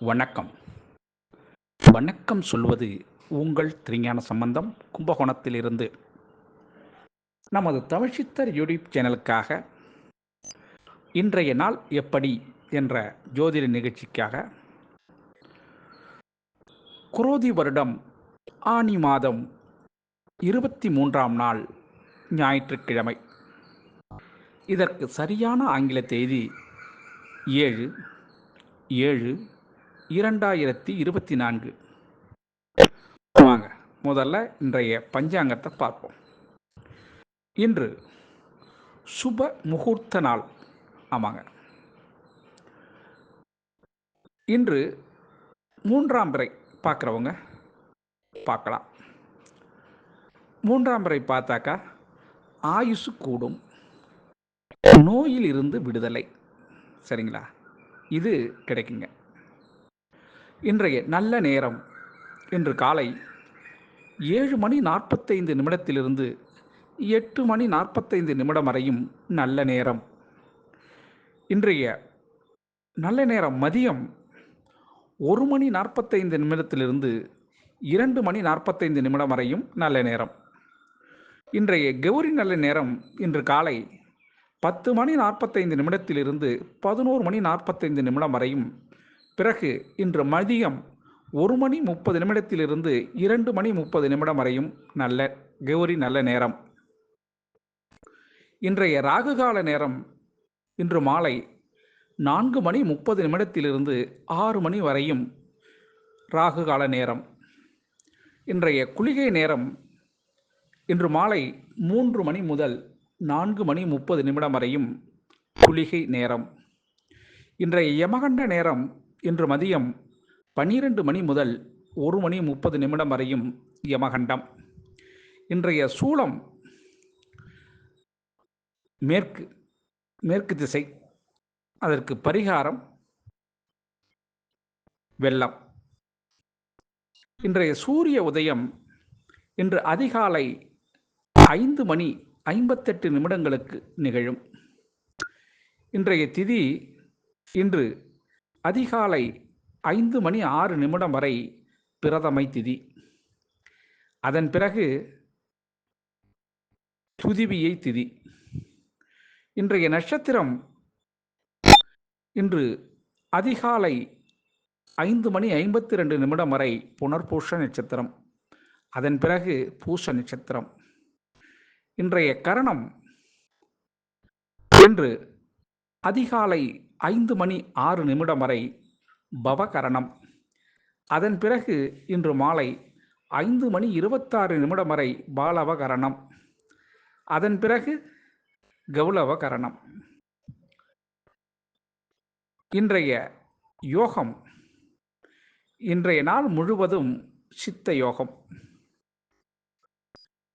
வணக்கம். வணக்கம் சொல்வது உங்கள் திருஞான சம்பந்தம் கும்பகோணத்திலிருந்து. நமது தமிழ்ச்சித்தர் யூடியூப் சேனலுக்காக இன்றைய நாள் எப்படி என்ற ஜோதிட நிகழ்ச்சிக்காக குரோதி வருடம் ஆனி மாதம் இருபத்தி மூன்றாம் நாள் ஞாயிற்றுக்கிழமை. இதற்கு சரியான ஆங்கில தேதி ஏழு ஏழு இரண்டாயிரத்தி இருபத்தி நான்கு. வாங்க முதல்ல இன்றைய பஞ்சாங்கத்தை பார்ப்போம். இன்று சுப முகூர்த்த நாள். ஆமாங்க. இன்று மூன்றாம் பிறை பார்க்குறவங்க பார்க்கலாம். மூன்றாம் பிறை பார்த்தாக்கா ஆயுசு கூடும். நோயில் இருந்து விடுதலை. சரிங்களா? இது கிடைக்குங்க. இன்றைய நல்ல நேரம் இன்று காலை ஏழு மணி நாற்பத்தைந்து நிமிடத்திலிருந்து எட்டு மணி நாற்பத்தைந்து நிமிடம் வரையும் நல்ல நேரம். இன்றைய நல்ல நேரம் மதியம் ஒரு மணி நாற்பத்தைந்து நிமிடத்திலிருந்து இரண்டு மணி நாற்பத்தைந்து நிமிடம் வரையும் நல்ல நேரம். இன்றைய கௌரி நல்ல நேரம் இன்று காலை பத்து மணி நாற்பத்தைந்து நிமிடத்திலிருந்து பதினோரு மணி நாற்பத்தைந்து நிமிடம் வரையும் பிறகு இன்று மதியம் ஒரு மணி முப்பது நிமிடத்திலிருந்து இரண்டு மணி முப்பது நிமிடம் வரையும் நல்ல கௌரி நல்ல நேரம். இன்றைய ராகுகால நேரம் இன்று மாலை நான்கு மணி முப்பது நிமிடத்திலிருந்து ஆறு மணி வரையும் ராகுகால நேரம். இன்றைய குளிகை நேரம் இன்று மாலை மூன்று மணி முதல் நான்கு மணி முப்பது நிமிடம் வரையும் குளிகை நேரம். இன்றைய யமகண்ட நேரம் இன்று மதியம் பன்னிரண்டு மணி முதல் ஒரு மணி முப்பது நிமிடம் வரையும் யமகண்டம். இன்றைய சூளம் மேற்கு மேற்கு திசை அதற்கு பரிகாரம் வெள்ளம். இன்றைய சூரிய உதயம் இன்று அதிகாலை ஐந்து மணி ஐம்பத்தெட்டு நிமிடங்களுக்கு நிகழும். இன்றைய திதி இன்று அதிகாலை ஐந்து மணி ஆறு நிமிடம் வரை பிரதமை திதி. அதன் பிறகு துதிவியை திதி. இன்றைய நட்சத்திரம் இன்று அதிகாலை ஐந்து மணி ஐம்பத்தி ரெண்டு நிமிடம் வரை புனர்பூஷ நட்சத்திரம். அதன் பிறகு பூச நட்சத்திரம். இன்றைய கரணம் இன்று அதிகாலை ஐந்து மணி ஆறு நிமிடம் வரை பவகரணம். அதன் பிறகு இன்று மாலை ஐந்து மணி இருபத்தாறு நிமிடம் வரை பாலவகரணம். அதன் பிறகு கௌலவகரணம் இன்றைய யோகம். இன்றைய நாள் முழுவதும் சித்த யோகம்.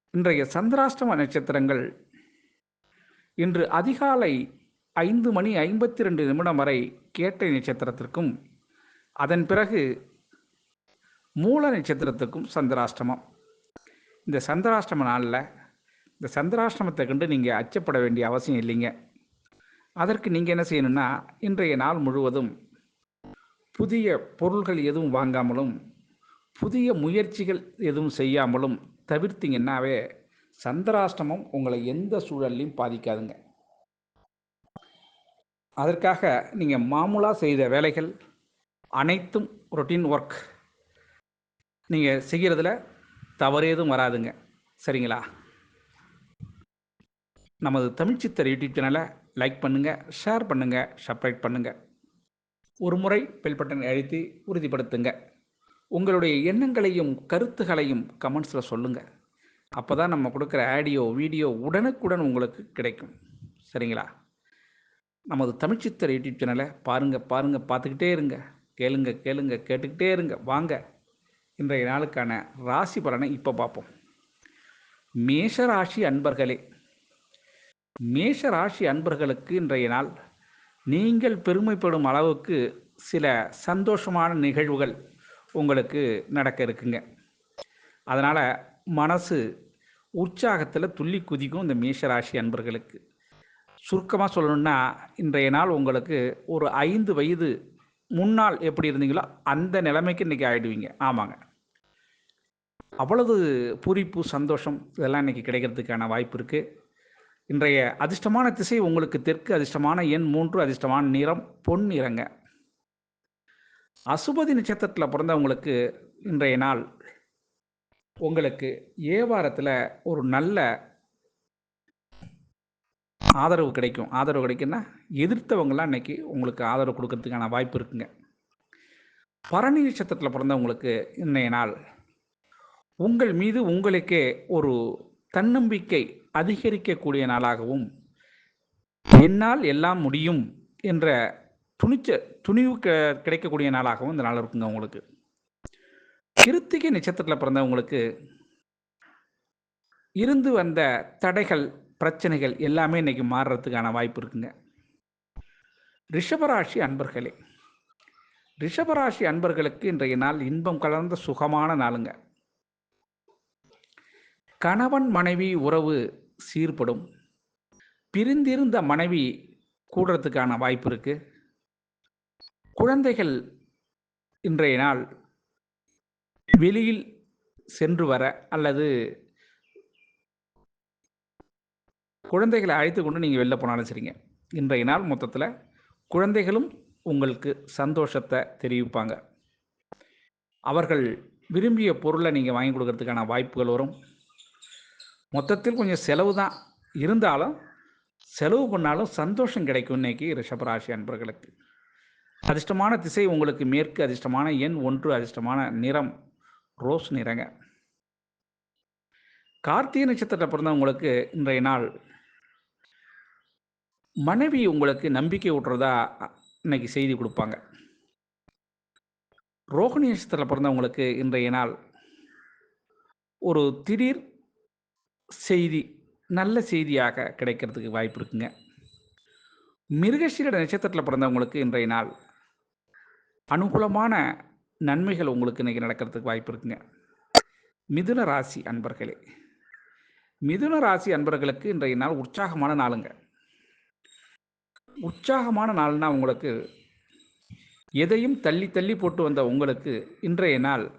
இன்றைய சந்திராஷ்டம நட்சத்திரங்கள் இன்று அதிகாலை ஐந்து மணி ஐம்பத்தி ரெண்டு நிமிடம் வரை கேட்டை நட்சத்திரத்திற்கும் அதன் பிறகு மூல நட்சத்திரத்துக்கும் சந்திராஷ்டமம். இந்த சந்திராஷ்டம நாளில் இந்த சந்திராஷ்டமத்தை கண்டு நீங்கள் அச்சப்பட வேண்டிய அவசியம் இல்லைங்க. அதற்கு நீங்கள் என்ன செய்யணும்னா இன்றைய நாள் முழுவதும் புதிய பொருள்கள் எதுவும் வாங்காமலும் புதிய முயற்சிகள் எதுவும் செய்யாமலும் தவிர்த்திங்கன்னாவே சந்திராஷ்டமம் உங்களை எந்த சூழல்லையும் பாதிக்காதுங்க. அதற்காக நீங்கள் மாமூலாக செய்த வேலைகள் அனைத்தும் ரொட்டீன் ஒர்க் நீங்கள் செய்கிறதுல தவறேதும் வராதுங்க. சரிங்களா? நமது தமிழ்ச்சித்தர் யூடியூப் சேனலை லைக் பண்ணுங்கள் ஷேர் பண்ணுங்கள் சப்ஸ்கிரைப் பண்ணுங்கள் ஒரு முறை பெல் பட்டன் அழுத்தி உறுதிப்படுத்துங்க. உங்களுடைய எண்ணங்களையும் கருத்துகளையும் கமெண்ட்ஸில் சொல்லுங்கள் அப்போ தான் நம்ம கொடுக்குற ஆடியோ வீடியோ உடனுக்குடன் உங்களுக்கு கிடைக்கும். சரிங்களா? நமது தமிழ்ச்சித்தர் யூடியூப் சேனலை பாருங்கள் பாருங்கள் பார்த்துக்கிட்டே இருங்க. கேளுங்க கேளுங்க கேட்டுக்கிட்டே இருங்க. வாங்க இன்றைய நாளுக்கான ராசி பலனை இப்போ பார்ப்போம். மேஷ ராசி அன்பர்களே மேஷ ராசி அன்பர்களுக்கு இன்றைய நாள் நீங்கள் பெருமைப்படும் அளவுக்கு சில சந்தோஷமான நிகழ்வுகள் உங்களுக்கு நடக்க இருக்குங்க. அதனால் மனசு உற்சாகத்தில் துள்ளி குதிக்கும் இந்த மேஷராசி அன்பர்களுக்கு. சுருக்கமாக சொல்லணும்னா இன்றைய நாள் உங்களுக்கு ஒரு ஐந்து வயது முன்னால் எப்படி இருந்தீங்களோ அந்த நிலைமைக்கு இன்றைக்கி ஆயிடுவீங்க. ஆமாங்க. அவ்வளவு பூரிப்பு சந்தோஷம் இதெல்லாம் இன்றைக்கி கிடைக்கிறதுக்கான வாய்ப்பு இருக்குது இன்றைய அதிர்ஷ்டமான திசை உங்களுக்கு தெற்கு அதிர்ஷ்டமான எண் மூன்று அதிர்ஷ்டமான நிறம் பொன் நிறங்க. அசுபதி நட்சத்திரத்தில் பிறந்தவங்களுக்கு இன்றைய நாள் உங்களுக்கு ஏவாரத்தில் ஒரு நல்ல ஆதரவு கிடைக்கும். ஆதரவு கிடைக்குன்னா எதிர்த்தவங்களாம் இன்றைக்கி உங்களுக்கு ஆதரவு கொடுக்கறதுக்கான வாய்ப்பு இருக்குங்க. பரணி நட்சத்திரத்தில் பிறந்தவங்களுக்கு இன்றைய நாள் உங்கள் மீது உங்களுக்கே ஒரு தன்னம்பிக்கை அதிகரிக்கக்கூடிய நாளாகவும் என்னால் எல்லாம் முடியும் என்ற துணிச்ச துணிவு க கிடைக்கக்கூடிய நாளாகவும் இந்த நாள் இருக்குங்க உங்களுக்கு. கிருத்திகை நட்சத்திரத்தில் பிறந்தவங்களுக்கு இருந்து வந்த தடைகள் பிரச்சனைகள் எல்லாமே இன்னைக்கு மாறுறதுக்கான வாய்ப்பு இருக்குங்க. ரிஷபராசி அன்பர்களே ரிஷபராசி அன்பர்களுக்கு இன்றைய நாள் இன்பம் கலந்த சுகமான நாளுங்க. கணவன் மனைவி உறவு சீர்படும். பிரிந்திருந்த மனைவி கூடுறதுக்கான வாய்ப்பு இருக்கு. குழந்தைகள் இன்றைய நாள் வெளியில் சென்று வர அல்லது குழந்தைகளை அழைத்து கொண்டு நீங்கள் வெளில போனாலும் சரிங்க. இன்றைய நாள் மொத்தத்தில் குழந்தைகளும் உங்களுக்கு சந்தோஷத்தை தெரிவிப்பாங்க. அவர்கள் விரும்பிய பொருளை நீங்கள் வாங்கி கொடுக்கறதுக்கான வாய்ப்புகள் வரும். மொத்தத்தில் கொஞ்சம் செலவு தான் இருந்தாலும் செலவு பண்ணாலும் சந்தோஷம் கிடைக்கும் இன்னைக்கு ரிஷபராசி அன்பர்களுக்கு. அதிர்ஷ்டமான திசை உங்களுக்கு மேற்கு அதிர்ஷ்டமான எண் ஒன்று அதிர்ஷ்டமான நிறம் ரோஸ் நிறங்க. கார்த்திகை நட்சத்திரத்தில் பிறந்தவங்களுக்கு இன்றைய நாள் மனைவி உங்களுக்கு நம்பிக்கை விட்றதா இன்னைக்கு செய்தி கொடுப்பாங்க. ரோகிணி நட்சத்திரத்தில் பிறந்தவங்களுக்கு இன்றைய நாள் ஒரு திடீர் செய்தி நல்ல செய்தியாக கிடைக்கிறதுக்கு வாய்ப்பு இருக்குங்க. மிருகசீரட நட்சத்திரத்தில் பிறந்தவங்களுக்கு இன்றைய நாள் அனுகூலமான நன்மைகள் உங்களுக்கு இன்றைக்கி நடக்கிறதுக்கு வாய்ப்பு இருக்குங்க. மிதுன ராசி அன்பர்களே மிதுன ராசி அன்பர்களுக்கு இன்றைய நாள் உற்சாகமான நாளுங்க. உற்சாகமான நாள்னா உங்களுக்கு எதையும் தள்ளி தள்ளி போட்டு வந்த உங்களுக்கு இன்றைய நாள்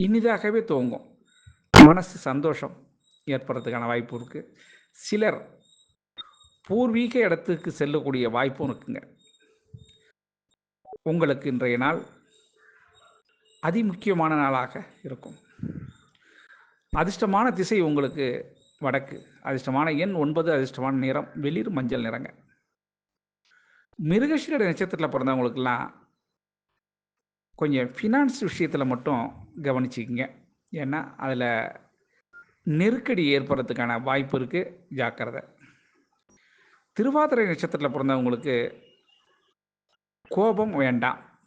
இனிதாகவே துவங்கும். மனசு சந்தோஷம் ஏற்படுறதுக்கான வாய்ப்பு இருக்குது சிலர் பூர்வீக இடத்துக்கு செல்லக்கூடிய வாய்ப்பும் இருக்குங்க. உங்களுக்கு இன்றைய நாள் அதிமுக்கியமான நாளாக இருக்கும். அதிர்ஷ்டமான திசை உங்களுக்கு வடக்கு. அதிர்ஷ்டமான எண் ஒன்பது அதிர்ஷ்டமான நிறம் வெளிர் மஞ்சள் நிறங்க. மிருகஷியோட நட்சத்திரத்தில் பிறந்தவங்களுக்கெல்லாம் கொஞ்சம் ஃபினான்ஸ் விஷயத்தில் மட்டும் கவனிச்சிக்கிங்க. ஏன்னா அதில் நெருக்கடி ஏற்படுறதுக்கான வாய்ப்பு இருக்குது ஜாக்கிரதை. திருவாதிரை நட்சத்திரத்தில் பிறந்தவங்களுக்கு கோபம் வேண்டாம்.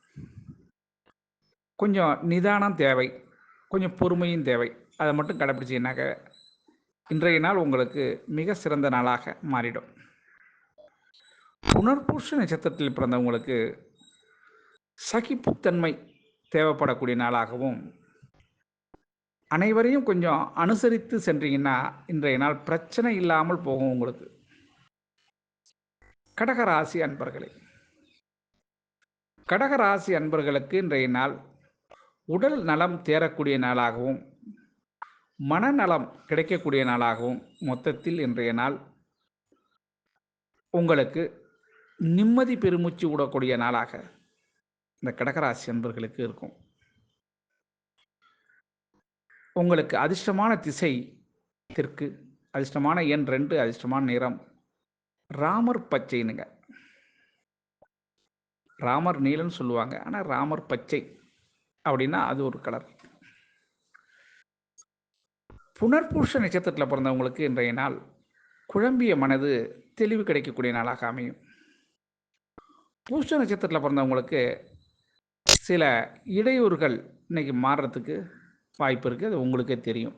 கொஞ்சம் நிதானம் தேவை. கொஞ்சம் பொறுமையும் தேவை. அதை மட்டும் கடைப்பிடிச்சிங்கனாக்க இன்றைய நாள் உங்களுக்கு மிக சிறந்த நாளாக மாறிடும். புனர்பூஷ நட்சத்திரத்தில் பிறந்தவங்களுக்கு சகிப்புத்தன்மை தேவைப்படக்கூடிய நாளாகவும் அனைவரையும் கொஞ்சம் அனுசரித்து சென்றீங்கன்னா இன்றைய நாள் பிரச்சனை இல்லாமல் போகும் உங்களுக்கு. கடகராசி அன்பர்களே கடகராசி அன்பர்களுக்கு இன்றைய நாள் உடல் நலம் தேரக்கூடிய நாளாகவும் மனநலம் கிடைக்கக்கூடிய நாளாகவும் மொத்தத்தில் இன்றைய நாள் உங்களுக்கு நிம்மதி பெருமூச்சு விடக்கூடிய நாளாக இந்த கடகராசி அன்பர்களுக்கு இருக்கும். உங்களுக்கு அதிர்ஷ்டமான திசை தெற்கு அதிர்ஷ்டமான எண் ரெண்டு அதிர்ஷ்டமான நிறம் ராமர் பச்சைனுங்க ராமர் நீலன்னு சொல்லுவாங்க. ஆனால் ராமர் பச்சை அப்படின்னா அது ஒரு கலர் புனர்பூஷ நட்சத்திரத்தில் பிறந்தவங்களுக்கு இன்றைய நாள் குழம்பிய மனது தெளிவு கிடைக்கக்கூடிய நாளாக அமையும். பூஷ நட்சத்திரத்தில் பிறந்தவங்களுக்கு சில இடையூறுகள் இன்னைக்கு மாறுறதுக்கு வாய்ப்பு இருக்குது அது உங்களுக்கே தெரியும்.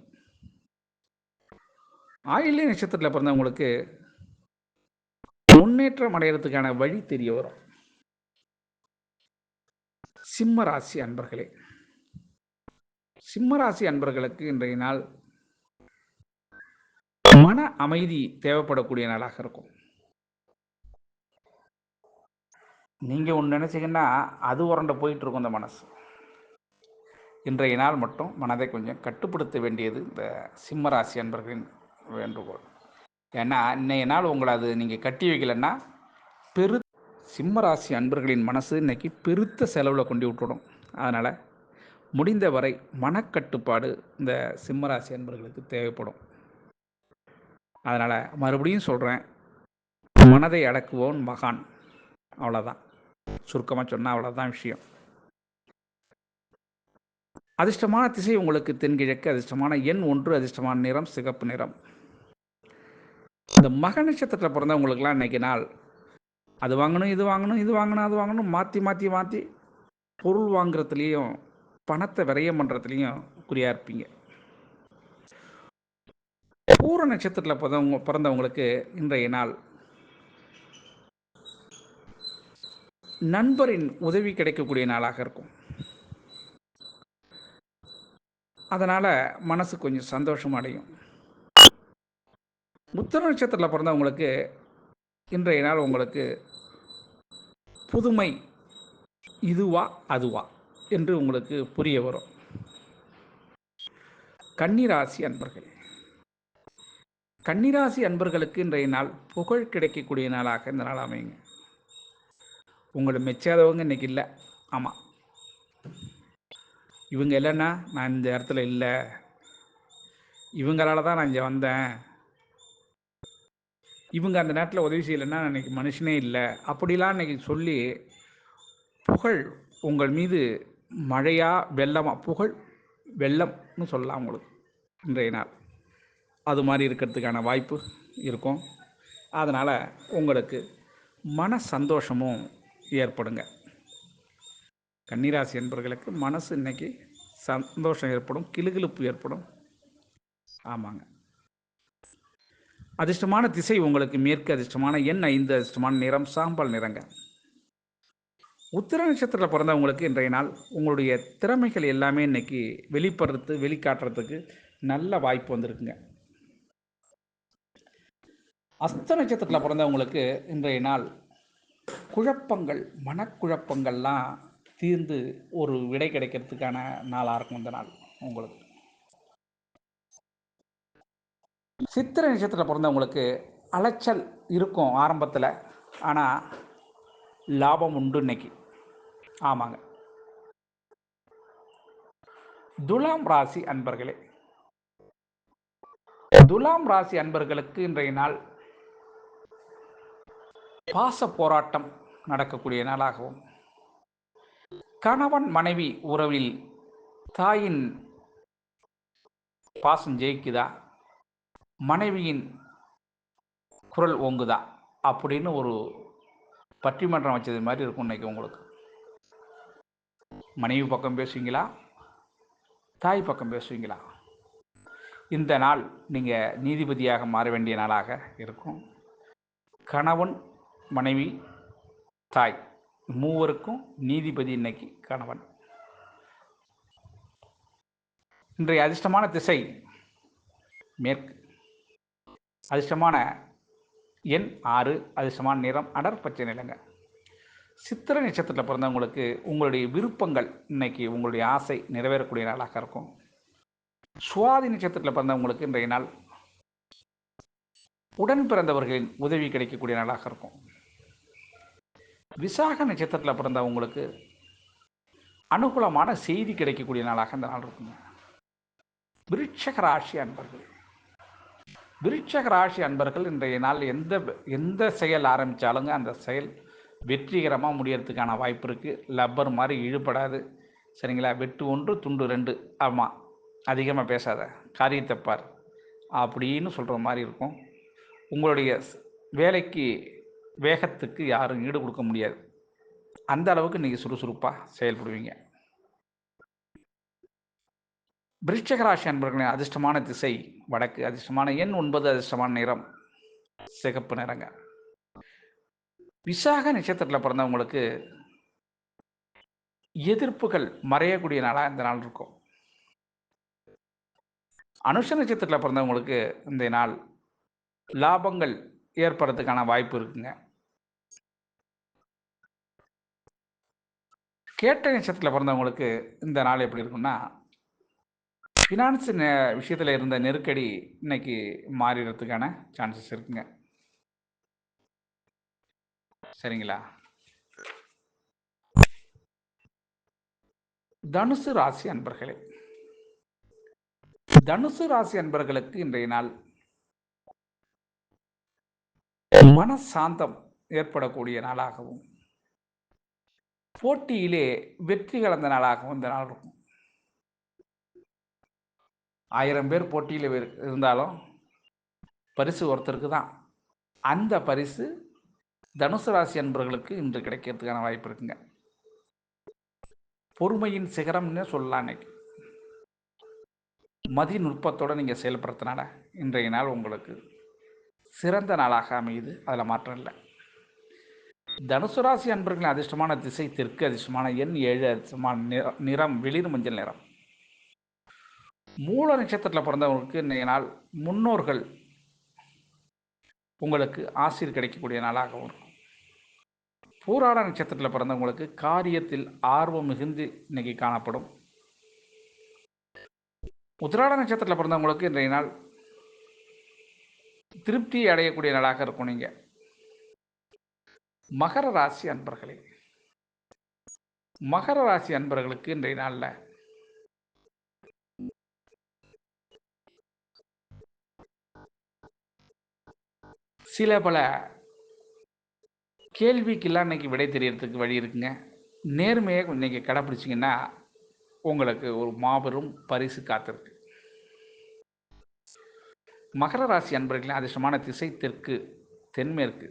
ஆயில்ய நட்சத்திரத்தில் பிறந்தவங்களுக்கு முன்னேற்றம் அடைகிறதுக்கான வழி தெரிய வரும். சிம்ம ராசி அன்பர்களே சிம்ம ராசி அன்பர்களுக்கு இன்றைய நாள் மன அமைதி தேவைப்படக்கூடிய நாளாக இருக்கும். நீங்கள் ஒன்று நினச்சிங்கன்னா அது உரண்ட போயிட்டுருக்கும் இந்த மனசு. இன்றைய நாள் மட்டும் மனதை கொஞ்சம் கட்டுப்படுத்த வேண்டியது இந்த சிம்மராசி அன்பர்களின் வேண்டுகோள். ஏன்னா இன்றைய நாள் உங்களை அது நீங்கள் கட்டி வைக்கலன்னா பெரு சிம்மராசி அன்பர்களின் மனசு இன்னைக்கு பெருத்த செலவில் கொண்டு விட்டுடும். அதனால் முடிந்த வரை மனக்கட்டுப்பாடு இந்த சிம்மராசி அன்பர்களுக்கு தேவைப்படும். அதனால் மறுபடியும் சொல்கிறேன் மனதை அடக்குவோன் மகான். அவ்வளோதான் சுருக்கமாக சொன்னால் அவ்வளோதான் விஷயம். அதிர்ஷ்டமான திசை உங்களுக்கு தென்கிழக்கு அதிர்ஷ்டமான எண் ஒன்று அதிர்ஷ்டமான நிறம் சிகப்பு நிறம். இந்த மக நட்சத்திரத்தில் பிறந்தவங்களுக்குலாம் இன்றைக்கி நாள். அது வாங்கணும் இது வாங்கணும் இது வாங்கணும் அது வாங்கணும் மாற்றி மாற்றி மாற்றி பொருள் வாங்குறதுலேயும் பணத்தை விரயம் பண்ணுறதுலேயும் குறியாக இருப்பீங்க. பூர நட்சத்திரத்தில் பிறந்தவங்க பிறந்தவங்களுக்கு இன்றைய நாள் நண்பரின் உதவி கிடைக்கக்கூடிய நாளாக இருக்கும். அதனால் மனசு கொஞ்சம் சந்தோஷம் அடையும். உத்தர நட்சத்திரத்தில் பிறந்தவங்களுக்கு இன்றைய நாள் உங்களுக்கு புதுமை இதுவா அதுவா என்று உங்களுக்கு புரிய வரும். கன்னிராசி அன்பர்கள். கன்னிராசி அன்பர்களுக்கு இன்றைய நாள் புகழ் கிடைக்கக்கூடிய நாளாக இந்த நாள் அமையுங்க. உங்களை மெச்சாதவங்க இன்னைக்கு இல்லை. ஆமாம் இவங்க இல்லைன்னா நான் இந்த இடத்துல இல்லை. இவங்களால தான் நான் இங்கே வந்தேன். இவங்க அந்த நேரத்தில் உதவி செய்யலைன்னா நான் இன்னைக்கு மனுஷனே இல்லை. அப்படிலாம் இன்னைக்கு சொல்லி புகழ் உங்கள் மீது மழையா வெள்ளமா புகழ் வெள்ளம்னு சொல்லலாம் உங்களுக்கு இன்றைய நாள். அது மாதிரி இருக்கிறதுக்கான வாய்ப்பு இருக்கும். அதனால் உங்களுக்கு மன சந்தோஷமும் ஏற்படுங்க. கன்னிராசி என்பவர்களுக்கு மனசு இன்னைக்கு சந்தோஷம் ஏற்படும் கிளுகிழுப்பு ஏற்படும். ஆமாங்க. அதிர்ஷ்டமான திசை உங்களுக்கு மேற்கு அதிர்ஷ்டமான எண் ஐந்து அதிர்ஷ்டமான நிறம் சாம்பல் நிறங்க. உத்திர நட்சத்திரத்தில் பிறந்தவங்களுக்கு இன்றைய நாள் உங்களுடைய திறமைகள் எல்லாமே இன்னைக்கு வெளிப்படுறது வெளிக்காட்டுறதுக்கு நல்ல வாய்ப்பு வந்திருக்குங்க. அஸ்த நட்சத்திரத்தில் பிறந்தவங்களுக்கு இன்றைய நாள் குழப்பங்கள் மனக்குழப்பங்கள்லாம் தீர்ந்து ஒரு விடை கிடைக்கிறதுக்கான நாளாக இருக்கும் இந்த நாள் உங்களுக்கு. சித்திரை நட்சத்திரத்தில் பிறந்தவங்களுக்கு அலைச்சல் இருக்கும் ஆரம்பத்தில். ஆனால் லாபம் உண்டு இன்னைக்கு. ஆமாங்க. துலாம் ராசி அன்பர்களே. துலாம் ராசி அன்பர்களுக்கு இன்றைய நாள் பாச போராட்டம் நடக்கக்கூடிய நாளாகவும். கணவன் மனைவி உறவில் தாயின் பாசம் ஜெயிக்குதா? மனைவியின் குரல் ஓங்குதா? அப்படின்னு ஒரு பட்டிமன்றம் வச்சது மாதிரி இருக்கும் இன்னைக்கு உங்களுக்கு. மனைவி பக்கம் பேசுவீங்களா? தாய் பக்கம் பேசுவீங்களா? இந்த நாள் நீங்கள் நீதிபதியாக மாற வேண்டிய நாளாக இருக்கும். கணவன் மனைவி தாய் மூவருக்கும் நீதிபதி இன்னைக்கு கணவன். இன்றைய அதிர்ஷ்டமான திசை மேற்கு. அதிர்ஷ்டமான எண் ஆறு அதிர்ஷ்டமான நிறம் அடர் பச்சை நிலங்க. சித்திர நட்சத்திரத்தில் பிறந்தவங்களுக்கு உங்களுடைய விருப்பங்கள் இன்னைக்கு உங்களுடைய ஆசை நிறைவேறக்கூடிய நாளாக இருக்கும். சுவாதி நட்சத்திரத்தில் பிறந்தவங்களுக்கு இன்றைய நாள் உடன் பிறந்தவர்களின் உதவி கிடைக்கக்கூடிய நாளாக இருக்கும். விசாக நட்சத்திரத்தில் பிறந்தவங்களுக்கு அனுகூலமான செய்தி கிடைக்கக்கூடிய நாளாக இந்த நாள் இருக்குங்க. விருட்சக ராசி அன்பர்கள். விருட்சக ராசி அன்பர்கள் இன்றைய நாள் எந்த எந்த செயல் ஆரம்பித்தாலுங்க அந்த செயல் வெற்றிகரமாக முடியறதுக்கான வாய்ப்பு இருக்குது லப்பர் மாதிரி இழுபடாது. சரிங்களா? வெட்டு ஒன்று துண்டு ரெண்டு. ஆமாம் அதிகமாக பேசாத. காரியத்தைப்பார் அப்படின்னு சொல்கிற மாதிரி இருக்கும். உங்களுடைய வேலைக்கு வேகத்துக்கு யாரும் ஈடு கொடுக்க முடியாது. அந்த அளவுக்கு நீங்கள் சுறுசுறுப்பாக செயல்படுவீங்க. விருட்சக ராசி அன்பர்களின் அதிர்ஷ்டமான திசை வடக்கு அதிர்ஷ்டமான எண் ஒன்பது அதிர்ஷ்டமான நிறம் சிகப்பு நிறங்க. விசாக நட்சத்திரத்தில் பிறந்தவங்களுக்கு எதிர்ப்புகள் மறையக்கூடிய நாளாக இந்த நாள் இருக்கும். அனுஷ நட்சத்திரத்தில் பிறந்தவங்களுக்கு இந்த நாள் லாபங்கள் ஏற்படுறதுக்கான வாய்ப்பு இருக்குங்க. கேட்ட நட்சத்திரத்தில் பிறந்தவங்களுக்கு இந்த நாள் எப்படி இருக்குன்னா ஃபினான்ஸ் விஷயத்தில் இருந்த நெருக்கடி இன்னைக்கு மாறிடுறதுக்கான சான்சஸ் இருக்குங்க. சரிங்களா? தனுசு ராசி அன்பர்களே தனுசு ராசி அன்பர்களுக்கு இன்றைய நாள் மனசாந்தம் ஏற்படக்கூடிய நாளாகவும் போட்டியிலே வெற்றி கலந்த நாளாகவும் இந்த நாள் இருக்கும். ஆயிரம் பேர் போட்டியில் இருந்தாலும் பரிசு ஒருத்தருக்கு தான். அந்த பரிசு தனுசு ராசி அன்பர்களுக்கு இன்று கிடைக்கிறதுக்கான வாய்ப்பு இருக்குங்க. பொறுமையின் சிகரம்னு சொல்லலாம் இன்னைக்கு. மதி நுட்பத்தோடு நீங்கள் செயல்படுத்தினால இன்றைய நாள் உங்களுக்கு சிறந்த நாளாக அமையுது. அதில் மாற்றம் இல்லை. தனுசு ராசி அன்பர்களின் அதிர்ஷ்டமான திசை தெற்கு அதிர்ஷ்டமான எண் ஏழு அதிர்ஷ்டமான நிறம் நிறம் வெளிர் மஞ்சள் நிறம். மூல நட்சத்திரத்தில் பிறந்தவங்களுக்கு இன்றைய நாள் முன்னோர்கள் உங்களுக்கு ஆசிரியர் கிடைக்கக்கூடிய நாளாகவும் இருக்கும். பூராட நட்சத்திரத்தில் பிறந்தவங்களுக்கு காரியத்தில் ஆர்வம் மிகுந்து இன்னைக்கு காணப்படும். உத்திராட நட்சத்திரத்தில் பிறந்தவங்களுக்கு இன்றைய நாள் திருப்தி அடையக்கூடிய நாளாக இருக்கும் நீங்க. மகர ராசி அன்பர்களே. மகர ராசி அன்பர்களுக்கு இன்றைய நாளில் சில பல கேள்விக்கெல்லாம் இன்னைக்கு விடை தெரியறதுக்கு வழி இருக்குங்க. நேர்மையை இன்னைக்கு கடைப்பிடிச்சிங்கன்னா உங்களுக்கு ஒரு மாபெரும் பரிசு காத்திருக்கு. மகர ராசி அன்பர்களின் அதிர்ஷ்டமான திசை தெற்கு தென்மேற்கு.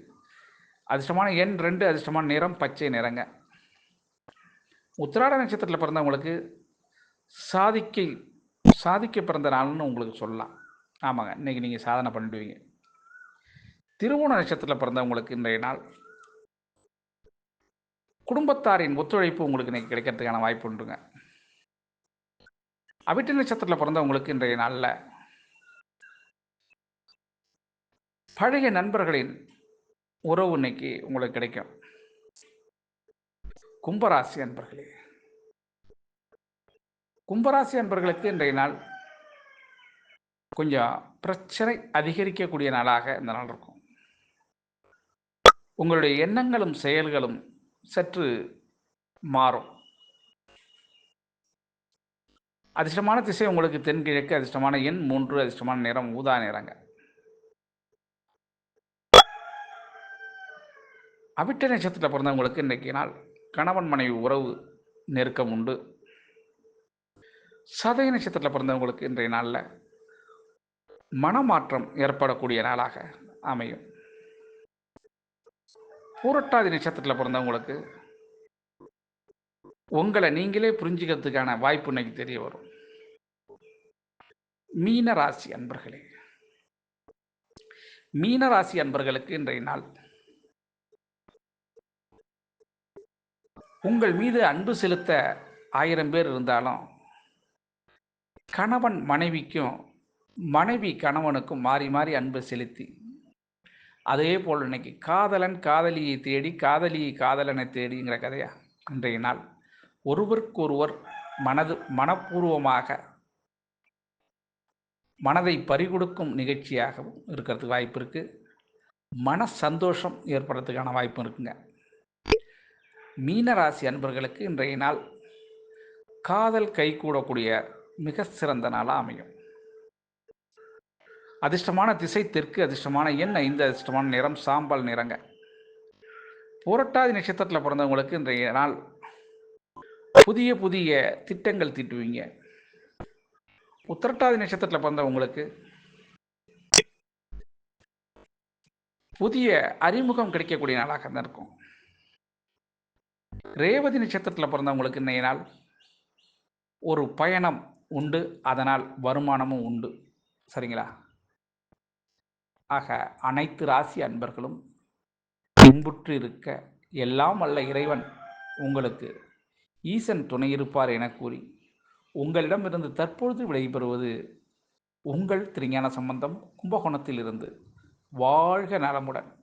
அதிர்ஷ்டமான எண் ரெண்டு அதிர்ஷ்டமான நிறம் பச்சை நிறங்க. உத்திராட நட்சத்திரத்தில் பிறந்தவங்களுக்கு சாதிக்க சாதிக்க பிறந்த நாள்னு உங்களுக்கு சொல்லலாம். ஆமாங்க இன்றைக்கி நீங்கள் சாதனை பண்ணிடுவீங்க. திருவோண நட்சத்திரத்தில் பிறந்தவங்களுக்கு இன்றைய நாள் குடும்பத்தாரின் ஒத்துழைப்பு உங்களுக்கு இன்றைக்கி கிடைக்கிறதுக்கான வாய்ப்பு உண்டுங்க. அவிட்ட நட்சத்திரத்தில் பிறந்தவங்களுக்கு இன்றைய நாளில் பழைய நண்பர்களின் உறவு இன்னைக்கு உங்களுக்கு கிடைக்கும். கும்பராசி அன்பர்களே. கும்பராசி அன்பர்களுக்கு இன்றைய நாள் கொஞ்சம் பிரச்சனை அதிகரிக்கக்கூடிய நாளாக இந்த நாள் இருக்கும். உங்களுடைய எண்ணங்களும் செயல்களும் சற்று மாறும். அதிர்ஷ்டமான திசை உங்களுக்கு தென்கிழக்கு அதிர்ஷ்டமான எண் மூன்று அதிர்ஷ்டமான நிறம் ஊதா நிறங்க. அவிட்ட நட்சத்திரத்தில் பிறந்தவங்களுக்கு இன்றைக்கு நாள் கணவன் மனைவி உறவு நெருக்கம் உண்டு. சதய நட்சத்திரத்தில் பிறந்தவங்களுக்கு இன்றைய நாளில் மனமாற்றம் ஏற்படக்கூடிய நாளாக அமையும். பூரட்டாதி நட்சத்திரத்தில் பிறந்தவங்களுக்கு உங்களை நீங்களே புரிஞ்சுக்கிறதுக்கான வாய்ப்பு இன்னைக்கு தெரிய வரும். மீன ராசி அன்பர்களே மீன ராசி அன்பர்களுக்கு இன்றைய நாள் உங்கள் மீது அன்பு செலுத்த ஆயிரம் பேர் இருந்தாலும் கணவன் மனைவிக்கும் மனைவி கணவனுக்கும் மாறி மாறி அன்பு செலுத்தி. அதே போல் இன்னைக்கு காதலன் காதலியை தேடி காதலியை காதலனை தேடிங்கிற கதையா? இன்றைய நாள் ஒருவருக்கொருவர் மனது மனப்பூர்வமாக மனதை பறிகொடுக்கும் நிகழ்ச்சியாகவும் இருக்கிறதுக்கு வாய்ப்பு இருக்குது மன சந்தோஷம் ஏற்படுறதுக்கான வாய்ப்பும் இருக்குங்க. மீனராசி அன்பர்களுக்கு இன்றைய நாள் காதல் கைகூடக்கூடிய மிக சிறந்த நாளாக அமையும். அதிர்ஷ்டமான திசை தெற்கு அதிர்ஷ்டமான எண் ஐந்து அதிர்ஷ்டமான நிறம் சாம்பல் நிறங்க. புரட்டாதி நட்சத்திரத்தில் பிறந்தவங்களுக்கு இன்றைய நாள் புதிய புதிய திட்டங்கள் தீட்டுவீங்க. உத்திரட்டாதி நட்சத்திரத்தில் பிறந்தவங்களுக்கு புதிய அறிமுகம் கிடைக்கக்கூடிய நாளாக தான் இருக்கும் ரேவதி நட்சத்திரத்தில் பிறந்தவங்களுக்கு இன்றைய நாள் ஒரு பயணம் உண்டு அதனால் வருமானமும் உண்டு. சரிங்களா? ஆக அனைத்து ராசி அன்பர்களும் பின்புற்று இருக்க எல்லாம் அல்ல இறைவன் உங்களுக்கு ஈசன் துணை இருப்பார் என கூறி உங்களிடமிருந்து தற்பொழுது விடைபெறுவது உங்கள் திருஞான சம்பந்தம் கும்பகோணத்திலிருந்து. வாழ்க நலமுடன்.